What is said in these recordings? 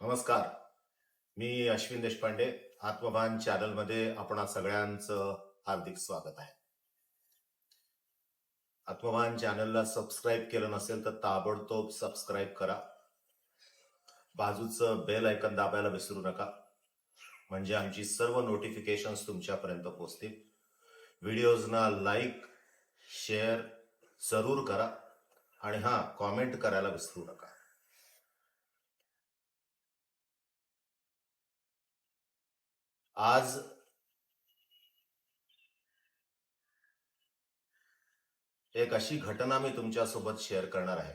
नमस्कार. मी अश्विन देशपांडे आत्मभान चॅनलमध्ये आपणा सगळ्यांचं हार्दिक स्वागत आहे. आत्मभान चॅनलला सबस्क्राईब केलं नसेल तर ताबडतोब सबस्क्राईब करा. बाजूचं बेल ऐकन दाबायला विसरू नका. म्हणजे आमची सर्व नोटिफिकेशन तुमच्यापर्यंत पोहोचतील. व्हिडिओजना लाईक शेअर जरूर करा. आणि हां कॉमेंट करायला विसरू नका. आज एक अशी घटना मी तुमच्यासोबत शेअर करणार आहे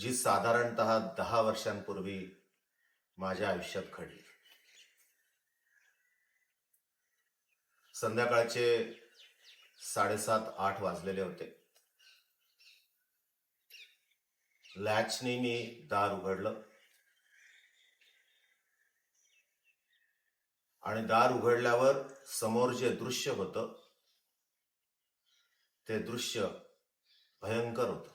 जी साधारणत दहा वर्षांपूर्वी माझ्या आयुष्यात घडली. संध्याकाळचे साडेसात आठ वाजलेले होते. लॅचनी मी दार उघडलं. आणि दार उघडल्यावर समोर जे दृश्य होतं ते दृश्य भयंकर होत.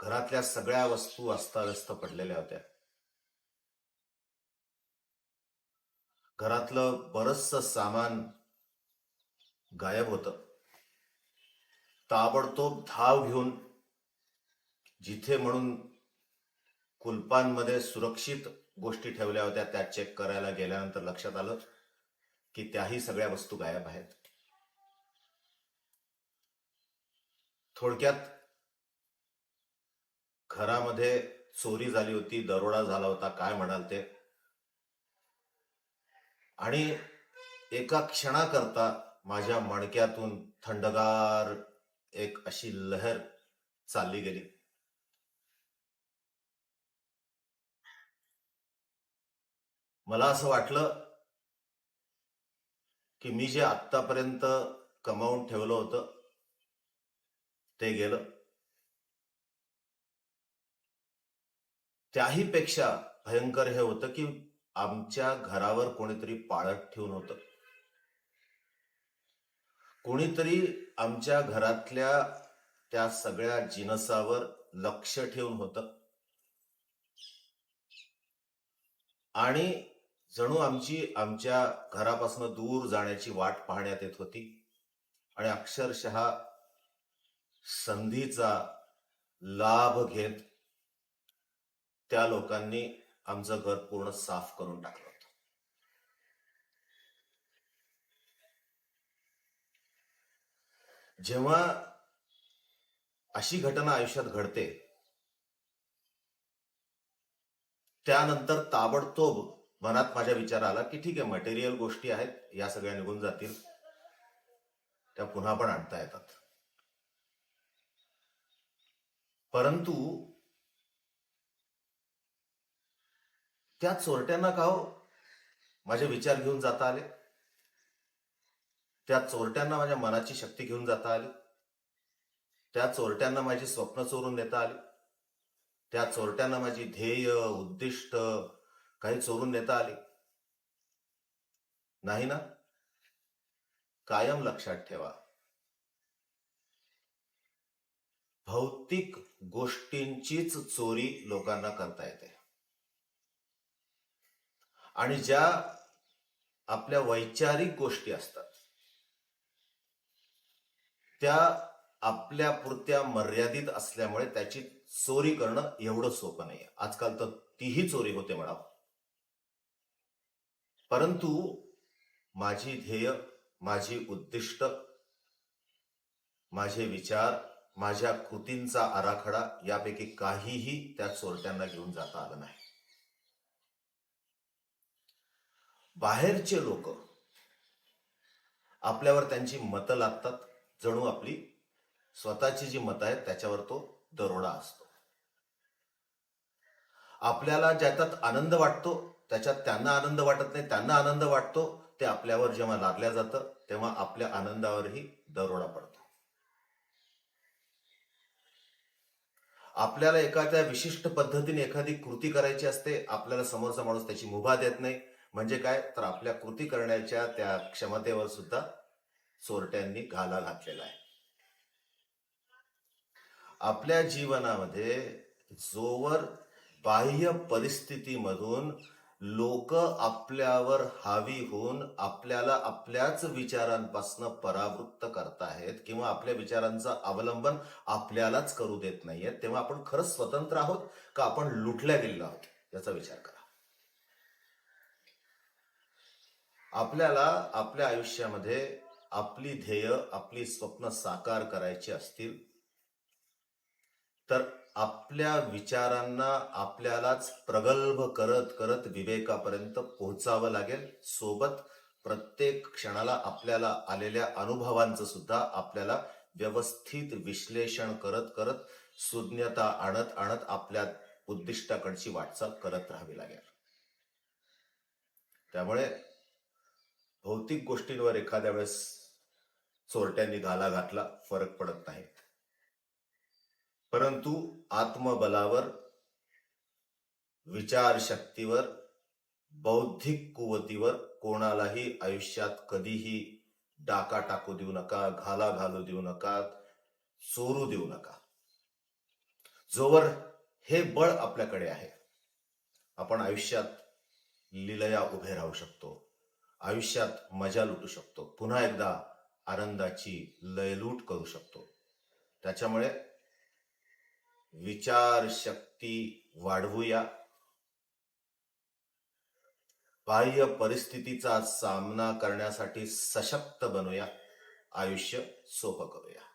घरातल्या सगळ्या वस्तू अस्ताव्यस्त पडलेल्या होत्या. घरातलं बरचस सामान गायब होतं. ताबडतोब धाव घेऊन जिथे म्हणून कुलपांमध्ये सुरक्षित गोष्टी ठेवल्या होत्या त्या चेक करायला गेल्यानंतर लक्षात आलं की त्याही सगळ्या वस्तू गायब आहेत. थोडक्यात घरामध्ये चोरी झाली होती दरोडा झाला होता काय म्हणाल ते? आणि एका क्षणाकरता माझ्या मणक्यातून थंडगार एक अशी लहर चालली गेली. मला असं वाटलं की मी जे आत्तापर्यंत कमावून ठेवलं होतं ते गेलं. त्याही पेक्षा भयंकर हे होतं की आमच्या घरावर कोणीतरी पाळत ठेवून होतं. कोणीतरी आमच्या घरातल्या त्या सगळ्या जिनसावर लक्ष ठेवून होतं. आणि जणू आमची आमच्या घरापासून दूर जाण्याची वाट पाहण्यात येत होती. आणि अक्षरशः संधीचा लाभ घेत त्या लोकांनी आमचं घर पूर्ण साफ करून टाकलं होतं. जेव्हा अशी घटना आयुष्यात घडते त्यानंतर ताबडतोब मनात माझ्या विचार आला की ठीक आहे मटेरियल गोष्टी आहेत या सगळ्या निघून जातील. त्या पुन्हा पण आणता येतात. परंतु त्या चोरट्यांना का हो माझे विचार घेऊन जाता आले? त्या चोरट्यांना माझ्या मनाची शक्ती घेऊन जाता आली? त्या चोरट्यांना माझी स्वप्न चोरून देता आली? त्या चोरट्यांना माझी ध्येय उद्दिष्ट काही चोरून नेता आली. नाही ना? कायम लक्षात ठेवा. भौतिक गोष्टींचीच चोरी लोकांना करता येते. आणि ज्या आपल्या वैचारिक गोष्टी असतात त्या आपल्या पुरत्या मर्यादित असल्यामुळे त्याची चोरी करणं एवढं सोपं नाही आजकाल तर तीही चोरी होते म्हणा परंतु माझी ध्येय माझी उद्दिष्ट माझे विचार माझ्या कृतींचा आराखडा यापैकी काहीही त्या चोरट्यांना घेऊन जाता आलं नाही. बाहेरचे लोक आपल्यावर त्यांची मतं लागतात जणू आपली स्वतःची जी मतं आहेत त्याच्यावर तो दरोडा असतो. आपल्याला ज्याच्यात आनंद वाटतो त्याच्यात त्यांना आनंद वाटत नाही त्यांना आनंद वाटतो ते आपल्यावर जेव्हा लादल्या जातं तेव्हा आपल्या आनंदावरही दरोडा पडतो. आपल्याला एखाद्या विशिष्ट पद्धतीने एखादी कृती करायची असते आपल्याला समोरचा माणूस त्याची मुभा देत नाही. म्हणजे काय? तर आपल्या कृती करण्याच्या त्या क्षमतेवर सुद्धा चोरट्यांनी घाला घातलेला आहे. आपल्या जीवनामध्ये जोवर बाह्य परिस्थितीमधून लोक आपल्यावर हावी होऊन आपल्याला आपल्याच विचारांपासून परावृत्त करतायत किंवा आपल्या विचारांचं अवलंबन आपल्यालाच करू देत नाहीयेत तेव्हा आपण खरंच स्वतंत्र आहोत का आपण लुटल्या गेलेलो आहोत? याचा विचार करा. आपल्याला आपल्या आयुष्यामध्ये आपली ध्येय आपली स्वप्न साकार करायची असतील तर आपल्या विचारांना आपल्यालाच प्रगल्भ करत करत विवेकापर्यंत पोहोचावं लागेल. सोबत प्रत्येक क्षणाला आपल्याला आलेल्या अनुभवांचं सुद्धा आपल्याला व्यवस्थित विश्लेषण करत करत सुज्ञता आणत आणत आपल्या उद्दिष्टाकडची वाटचाल करत राहावी लागेल. त्यामुळे भौतिक गोष्टींवर एखाद्या वेळेस चोरट्यांनी घाला घातला फरक पडत नाही. परंतु आत्मबलावर विचारशक्तीवर बौद्धिक कुवतीवर कोणालाही आयुष्यात कधीही डाका टाकू देऊ नका घाला घालू देऊ नका चोरू देऊ नका. जोवर हे बळ आपल्याकडे आहे आपण आयुष्यात लिलया उभे राहू शकतो आयुष्यात मजा लुटू शकतो पुन्हा एकदा आनंदाची लयलूट करू शकतो. त्याच्यामुळे विचार शक्ती वाढवूया. बाह्य परिस्थितीचा सामना करण्यासाठी सशक्त बनूया. आयुष्य सोपं करूया.